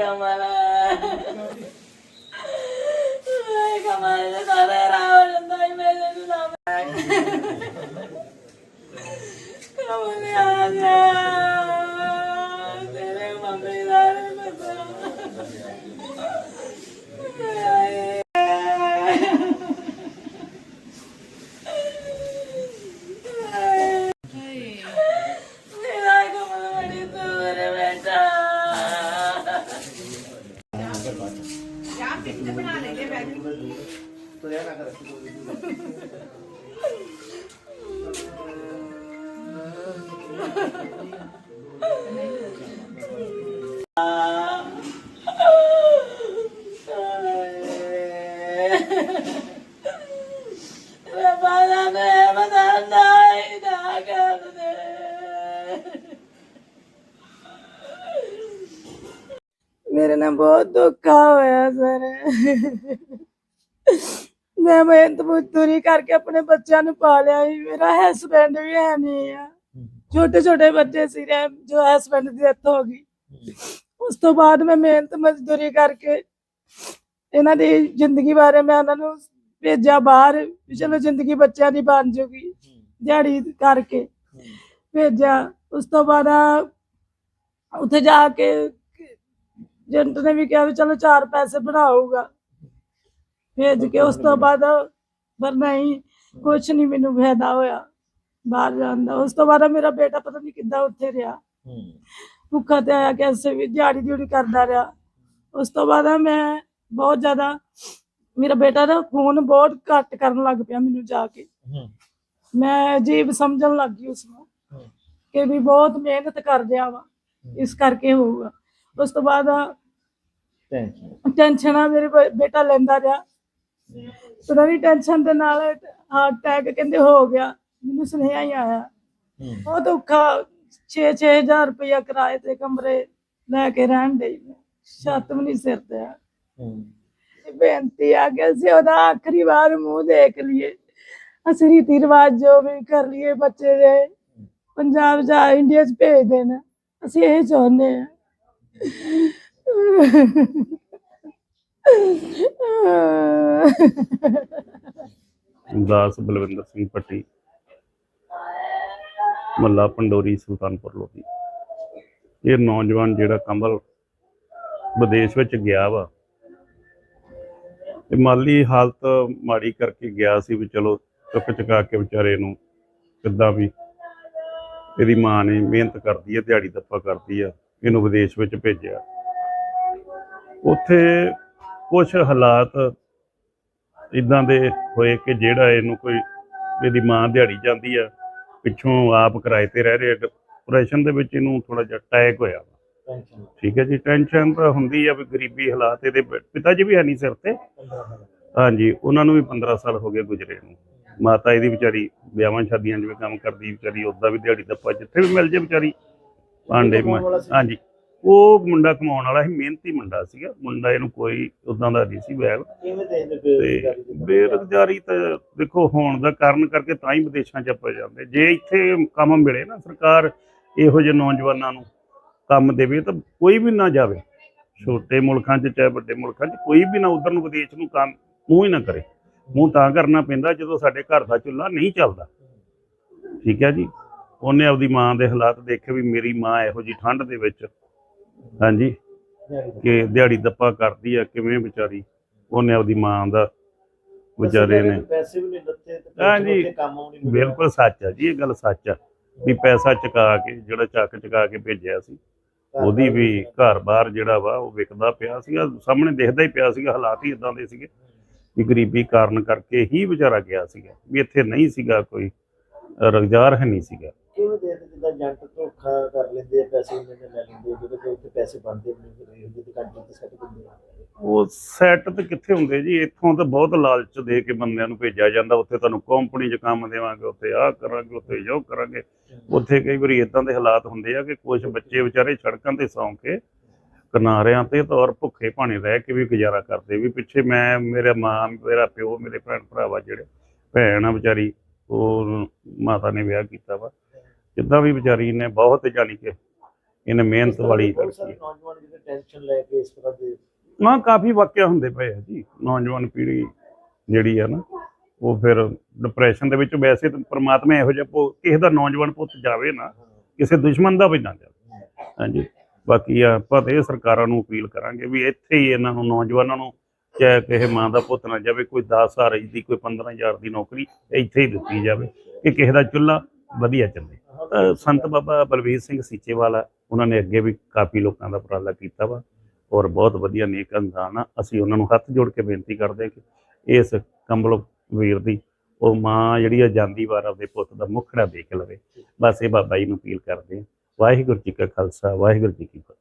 Kamal. Ay, Kamal, sabi Raul, ang dahil meron ko naman. Kamal, yan. ਰੱਬਾ ਦਾ ਮੈਂ ਬਦਲਦਾ ਹੀ ਨਾ ਕਰ ਦੇ ਮੇਰੇ ਨਾਲ ਬਹੁਤ ਧੋਖਾ ਹੋਇਆ ਸਰ। ਮੈਂ ਮਿਹਨਤ ਮਜ਼ਦੂਰੀ ਕਰਕੇ ਆਪਣੇ ਬੱਚਿਆਂ ਨੂੰ ਪਾਲਿਆ ਸੀ ਮੇਰਾ ਹਸਬੈਂਡ ਵੀ ਹੈ ਨਹੀਂ ਆ। ਛੋਟੇ ਛੋਟੇ ਬੱਚੇ ਸੀ ਰਹਿ ਜੋ ਹਸਬੈਂਡ ਦੀ ਡੈਥ ਹੋ ਗਈ। ਉਸ ਤੋਂ ਬਾਅਦ ਮੈਂ ਮਿਹਨਤ ਮਜ਼ਦੂਰੀ ਕਰਕੇ ਇਹਨਾਂ ਦੀ ਜ਼ਿੰਦਗੀ ਬਾਰੇ ਮੈਂ ਉਹਨਾਂ ਨੂੰ ਭੇਜਿਆ ਬਾਹਰ ਵੀ ਚਲੋ ਜ਼ਿੰਦਗੀ ਬੱਚਿਆਂ ਦੀ ਬਣ ਜੂਗੀ ਦਿਹਾੜੀ ਕਰਕੇ ਭੇਜਿਆ। ਉਸ ਤੋਂ ਬਾਅਦ ਉੱਥੇ ਜਾ ਕੇ ਏਜੰਟ ਨੇ ਵੀ ਕਿਹਾ ਵੀ ਚਲੋ ਚਾਰ ਪੈਸੇ ਬਣਾਊਗਾ। ਭੇਜ ਕੇ ਉਸ ਤੋਂ ਬਾਅਦ ਪਰ ਨਹੀਂ ਕੁਝ ਨਹੀਂ ਮੈਨੂੰ ਫਾਇਦਾ ਹੋਇਆ ਬਾਹਰ ਜਾਣ ਦਾ। ਉਸ ਤੋਂ ਬਾਅਦ ਮੇਰਾ ਬੇਟਾ ਪਤਾ ਨਹੀਂ ਕਿੱਦਾਂ ਉੱਥੇ ਰਿਹਾ। ਭੁੱਖਾ ਤੇ ਆਇਆ ਕੈਸੇ ਵੀ ਦਿਹਾੜੀ ਦਿਹੜੀ ਕਰਦਾ ਰਿਹਾ। ਉਸ ਤੋਂ ਬਾਅਦ ਮੈਂ ਬਹੁਤ ਜ਼ਿਆਦਾ ਮੇਰਾ ਬੇਟਾ ਨਾ ਫੋਨ ਬਹੁਤ ਘੱਟ ਕਰਨ ਲੱਗ ਪਿਆ ਮੈਨੂੰ ਜਾ ਕੇ। ਮੈਂ ਅਜੀਬ ਸਮਝਣ ਲੱਗ ਗਈ ਉਸ ਨੂੰ ਕਿ ਵੀ ਬਹੁਤ ਮਿਹਨਤ ਕਰ ਰਿਹਾ ਵਾ ਇਸ ਕਰਕੇ ਹੋਊਗਾ। ਉਸ ਤੋਂ ਬਾਅਦ ਟੈਨਸ਼ਨ ਆ ਮੇਰੇ ਬੇਟਾ ਲੈਂਦਾ ਰਿਹਾ। ਪਤਾ ਨਹੀਂ ਟੈਨਸ਼ਨ ਦੇ ਨਾਲ ਹਾਰਟ ਅਟੈਕ ਕਹਿੰਦੇ ਹੋ ਗਿਆ ਮੈਨੂੰ ਸੁਨੇਹਾ ਹੀ ਆਇਆ। ਬਹੁਤ ਔਖਾ 6-6000 ਰੁਪਇਆ ਕਿਰਾਏ ਤੇ ਕਮਰੇ ਲੈ ਕੇ ਰਹਿਣ ਦੇ। ਛੱਤ ਵੀ ਨਹੀਂ ਸਿਰ ਤੇ ਆ। ਬੇਨਤੀ ਆ ਕਿ ਅਸੀਂ ਉਹਦਾ ਆਖਰੀ ਵਾਰ ਮੂੰਹ ਦੇਖ ਲਈਏ। ਅਸੀਂ ਰੀਤੀ ਰਿਵਾਜ ਜੋ ਵੀ ਕਰ ਲਈਏ ਬੱਚੇ ਦੇ ਪੰਜਾਬ ਜਾਂ ਇੰਡੀਆ ਚ ਭੇਜ ਦੇਣ। ਅਸੀਂ ਇਹ ਚਾਹੁੰਦੇ ਆ। ਦਾਸ ਬਲਵਿੰਦਰ ਸਿੰਘ ਪੱਟੀ ਮੱਲਾ ਪੰਡੋਰੀ ਸੁਲਤਾਨਪੁਰ ਲੋਧੀ। ਇਹ ਨੌਜਵਾਨ ਜਿਹੜਾ ਕੰਬਲ ਵਿਦੇਸ਼ ਵਿੱਚ ਗਿਆ ਵਾ, ਤੇ ਮਾਲੀ ਹਾਲਤ ਮਾੜੀ ਕਰਕੇ ਗਿਆ ਸੀ ਵੀ ਚਲੋ ਚੁੱਕ ਚੁਕਾ ਕੇ ਵਿਚਾਰੇ ਨੂੰ ਕਿੱਦਾਂ ਵੀ ਇਹਦੀ ਮਾਂ ਨੇ ਮਿਹਨਤ ਕਰਦੀ ਹੈ ਦਿਹਾੜੀ ਦੱਪਾ ਕਰਦੀ ਆ, ਇਹਨੂੰ ਵਿਦੇਸ਼ ਵਿੱਚ ਭੇਜਿਆ। ਉੱਥੇ ਕੁਝ ਹਾਲਾਤ ਇਦਾਂ ਦੇ ਹੋਏ ਕਿ ਜਿਹੜਾ ਇਹਨੂੰ ਕੋਈ ਇਹਦੀ ਮਾਂ ਦਿਹਾੜੀ ਜਾਂਦੀ ਆ ਪਿੱਛੋਂ ਆਪ ਕਿਰਾਏ ਤੇ ਰਹਿ ਰਿਹਾ ਡਿਪਰੈਸ਼ਨ ਦੇ ਵਿੱਚ ਇਹਨੂੰ ਥੋੜਾ ਜਿਹਾ ਅਟੈਕ ਹੋਇਆ ਠੀਕ ਹੈ ਜੀ ਟੈਨਸ਼ਨ ਤਾਂ ਹੁੰਦੀ ਆ ਵੀ ਗਰੀਬੀ ਹਾਲਾਤ ਇਹਦੇ ਪਿਤਾ ਜੀ ਵੀ ਹੈ ਨਹੀਂ ਸਿਰ ਤੇ। ਹਾਂਜੀ ਉਹਨਾਂ ਨੂੰ ਵੀ 15 ਸਾਲ ਹੋ ਗਏ ਗੁਜਰੇ ਨੂੰ। ਮਾਤਾ ਇਹਦੀ ਵਿਚਾਰੀ ਵਿਆਹਾਂ ਸ਼ਾਦੀਆਂ 'ਚ ਵੀ ਕੰਮ ਕਰਦੀ ਵਿਚਾਰੀ ਉੱਦਾਂ ਵੀ ਦਿਹਾੜੀ ਦੱਪਾ ਜਿੱਥੇ ਵੀ ਮਿਲ ਜੇ ਵਿਚਾਰੀ। ਭਾਂਡੇ ਮ- ਹਾਂਜੀ। ਉਹ ਮੁੰਡਾ ਕਮਾਉਣ ਵਾਲਾ ਸੀ ਮਿਹਨਤੀ ਮੁੰਡਾ ਸੀਗਾ। ਮੁੰਡਾ ਇਹਨੂੰ ਕੋਈ ਉਦਾਂ ਦਾ ਨਹੀਂ ਸੀ ਤੇ ਬੇਰੁਜ਼ਗਾਰੀ ਤਾਂ ਦੇਖੋ ਹੋਣ ਦਾ ਕਾਰਨ ਕਰਕੇ ਤਾਂ ਹੀ ਵਿਦੇਸ਼ਾਂ 'ਚ ਆਪਾਂ ਜਾਂਦੇ। ਜੇ ਇੱਥੇ ਕੰਮ ਮਿਲੇ ਨਾ ਸਰਕਾਰ ਇਹੋ ਜਿਹੇ ਨੌਜਵਾਨਾਂ ਨੂੰ ਕੰਮ ਦੇਵੇ ਤਾਂ ਕੋਈ ਵੀ ਨਾ ਜਾਵੇ। ਛੋਟੇ ਮੁਲਕਾਂ 'ਚ ਚਾਹੇ ਵੱਡੇ ਮੁਲਕਾਂ 'ਚ ਕੋਈ ਵੀ ਨਾ ਉਧਰ ਨੂੰ ਵਿਦੇਸ਼ ਨੂੰ ਕੰਮ ਮੂੰਹ ਹੀ ਨਾ ਕਰੇ। ਮੂੰਹ ਤਾਂ ਕਰਨਾ ਪੈਂਦਾ ਜਦੋਂ ਸਾਡੇ ਘਰ ਦਾ ਚੁੱਲ੍ਹਾ ਨਹੀਂ ਚੱਲਦਾ। ਠੀਕ ਹੈ ਜੀ? ਉਹਨੇ ਆਪਦੀ ਮਾਂ ਦੇ ਹਾਲਾਤ ਦੇਖੇ ਵੀ ਮੇਰੀ ਮਾਂ ਇਹੋ ਜੀ ਠੰਡ ਦੇ ਵਿੱਚ ਹਾਂਜੀ। ਕਿ ਦਿਹਾੜੀ ਦੱਪਾ ਕਰਦੀ ਆ ਕਿਵੇਂ ਵਿਚਾਰੀ? ਉਹਨੇ ਆਪਦੀ ਮਾਂ ਦਾ ਵਿਚਾਰੇ ਨੇ। ਪੈਸੇ ਵੀ ਨਹੀਂ ਦਿੱਤੇ ਤੇ ਹਾਂਜੀ। ਕੰਮ ਆਉਣੀ ਬਿਲਕੁਲ ਸੱਚ ਆ ਜੀ ਇਹ ਗੱਲ ਸੱਚ ਆ। ਵੀ ਪੈਸਾ ਚੁਕਾ ਕੇ ਜਿਹੜਾ ਚੱਕ ਚੁਕਾ ਕੇ ਭੇਜਿਆ ਸੀ ਉਹਦੀ ਵੀ ਘਰ-ਬਾਰ ਜਿਹੜਾ ਵਾ ਉਹ ਵਿਕਦਾ ਪਿਆ ਸੀਗਾ। ਸਾਹਮਣੇ ਦਿਖਦਾ ਹੀ ਪਿਆ ਸੀਗਾ ਹਾਲਾਤ ਹੀ ਇਦਾਂ ਦੇ ਸੀਗੇ। ਵੀ ਗਰੀਬੀ ਕਾਰਨ ਕਰਕੇ ਹੀ ਵਿਚਾਰਾ ਗਿਆ ਸੀਗਾ। ਵੀ ਇੱਥੇ ਨਹੀਂ ਸੀਗਾ ਕੋਈ ਰੁਜ਼ਗਾਰ ਹੈ ਨਹੀਂ ਸੀਗਾ। ਕਿਵੇਂ ਦੇ ਜਿੱਦਾਂ ਏਜੰਟ ਧੋਖਾ ਕਰ ਲੈਂਦੇ ਆ ਪੈਸੇ ਉਹਨਾਂ ਨੇ ਲੈ ਲੈਂਦੇ ਆ, ਜਦੋਂ ਕਿ ਉੱਥੇ ਪੈਸੇ ਬਣਦੇ ਨਹੀਂ ਫਿਰ ਇਹੋ ਜਿਹੀ ਕੰਟਰੀ ਤੇ ਸੈੱਟ ਦਿੰਦੇ ਆ। ਉਹ ਸੈੱਟ ਤੇ ਕਿੱਥੇ ਹੁੰਦੇ ਜੀ? ਇੱਥੋਂ ਤਾਂ ਬਹੁਤ ਲਾਲਚ ਦੇ ਕੇ ਬੰਦਿਆਂ ਨੂੰ ਭੇਜਿਆ ਜਾਂਦਾ ਉੱਥੇ ਤੁਹਾਨੂੰ ਕੰਪਨੀ 'ਚ ਕੰਮ ਦੇਵਾਂਗੇ ਉੱਥੇ ਆਹ ਕਰਾਂਗੇ ਉੱਥੇ ਜੋ ਕਰਾਂਗੇ। ਉੱਥੇ ਕਈ ਵਾਰੀ ਇਦਾਂ ਦੇ ਹਾਲਾਤ ਹੁੰਦੇ ਆ ਕਿ ਕੁਝ ਬੱਚੇ ਵਿਚਾਰੇ ਸੜਕਾਂ ਤੇ ਸੌਂ ਕੇ ਕਿਨਾਰਿਆਂ ਤੇ ਤੌਰ ਭੁੱਖੇ ਭਾਣੇ ਰਹਿ ਕੇ ਵੀ ਗੁਜ਼ਾਰਾ ਕਰਦੇ ਵੀ ਪਿੱਛੇ ਮੈਂ ਮੇਰਾ ਮਾਂ ਮੇਰਾ ਪਿਓ ਮੇਰੇ ਭੈਣ ਭਰਾਵਾ ਜਿਹੜੇ ਭੈਣ ਆ ਵਿਚਾਰੀ ਉਹ ਮਾਤਾ ਨੇ ਵਿਆਹ ਕੀਤਾ ਵਾ। ਜਿੱਦਾਂ ਵੀ ਵਿਚਾਰੀ ਨੇ ਬਹੁਤ ਜਾਣੀ ਕਿ ਇਹਨੇ ਮਿਹਨਤ ਵਾਲੀ ਲੜਕੀ ਨੌਜਵਾਨ ਜਿਹੜੇ ਟੈਨਸ਼ਨ ਲੈ ਕੇ ਇਸ ਤਰ੍ਹਾਂ ਦੇ ਨਾ ਕਾਫੀ ਵਾਕਿਆ ਹੁੰਦੇ ਪਏ ਆ ਜੀ। ਨੌਜਵਾਨ ਪੀੜ੍ਹੀ ਜਿਹੜੀ ਆ ਨਾ ਉਹ ਫਿਰ ਡਿਪਰੈਸ਼ਨ ਦੇ ਵਿੱਚ ਵੈਸੇ ਤਾਂ ਪ੍ਰਮਾਤਮਾ ਇਹੋ ਜਿਹਾ ਪੁ- ਕਿਸੇ ਦਾ ਨੌਜਵਾਨ ਪੁੱਤ ਜਾਵੇ ਨਾ ਕਿਸੇ ਦੁਸ਼ਮਣ ਦਾ ਵੀ ਨਾ ਜਾਵੇ। ਹਾਂਜੀ। ਬਾਕੀ ਆਪਾਂ ਤੇ ਇਹ ਸਰਕਾਰਾਂ ਨੂੰ ਅਪੀਲ ਕਰਾਂਗੇ ਵੀ ਇੱਥੇ ਹੀ ਇਹਨਾਂ ਨੂੰ ਨੌਜਵਾਨਾਂ ਨੂੰ ਚਾਹੇ ਕਿਸੇ ਮਾਂ ਦਾ ਪੁੱਤ ਨਾ ਜਾਵੇ ਕੋਈ 10000 ਦੀ ਕੋਈ 15000 ਦੀ ਨੌਕਰੀ ਇੱਥੇ ਹੀ ਦਿੱਤੀ ਜਾਵੇ ਕਿ ਕਿਸੇ ਦਾ ਚੁੱਲ੍ਹਾ ਵਧੀਆ ਚੱਲੇ। ਸੰਤ ਬਾਬਾ ਬਲਵੀਰ ਸਿੰਘ ਸੀਚੇਵਾਲਾ ਉਹਨਾਂ ਨੇ ਅੱਗੇ ਵੀ ਕਾਫੀ ਲੋਕਾਂ ਦਾ ਉਪਰਾਲਾ ਕੀਤਾ ਵਾ ਔਰ ਬਹੁਤ ਵਧੀਆ ਨੇਕ ਇਨਸਾਨ ਆ। ਅਸੀਂ ਉਹਨਾਂ ਨੂੰ ਹੱਥ ਜੋੜ ਕੇ ਬੇਨਤੀ ਕਰਦੇ ਹਾਂ ਕਿ ਇਸ ਕੰਬਲ ਵੀਰ ਦੀ ਉਹ ਮਾਂ ਜਿਹੜੀ ਆ ਜਾਂਦੀ ਵਾਰ ਆਪਦੇ ਪੁੱਤ ਦਾ ਮੁਖੜਾ ਦੇਖ ਲਵੇ। ਬਸ ਇਹ ਬਾਬਾ ਜੀ ਨੂੰ ਅਪੀਲ ਕਰਦੇ ਹਾਂ। ਵਾਹਿਗੁਰੂ ਜੀ ਕਾ ਖਾਲਸਾ ਵਾਹਿਗੁਰੂ ਜੀ ਕੀ ਫਤਿਹ।